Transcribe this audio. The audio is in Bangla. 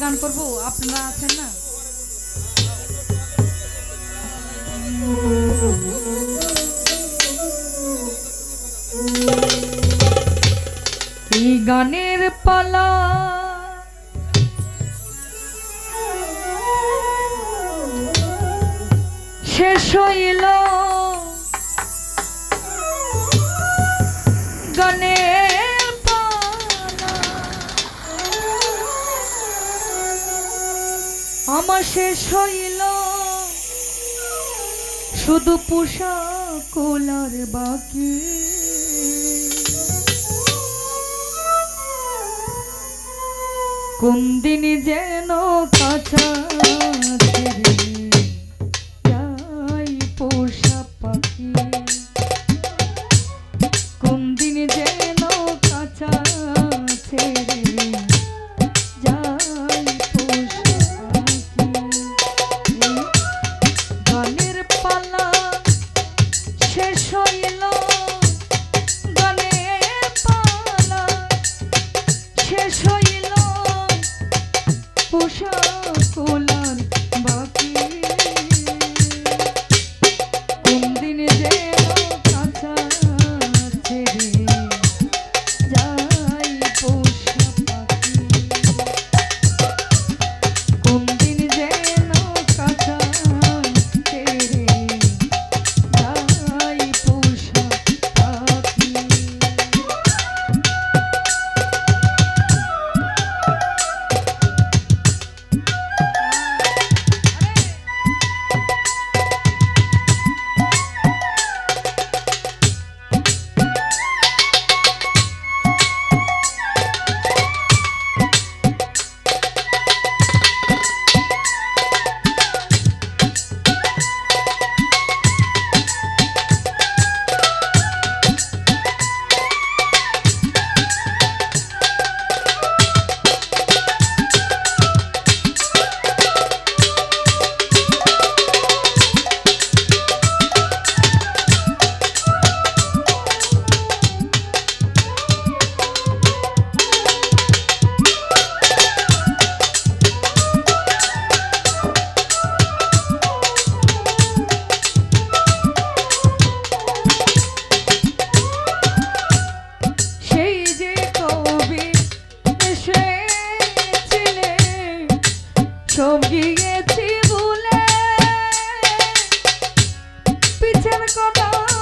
গান করব আপনারা আছেন না? গানের পালা? শেষ হইল। শেষ হইল। শুধু পোষা কোলার বাকি। কোন দিন যেন কাঁচা me cobrar.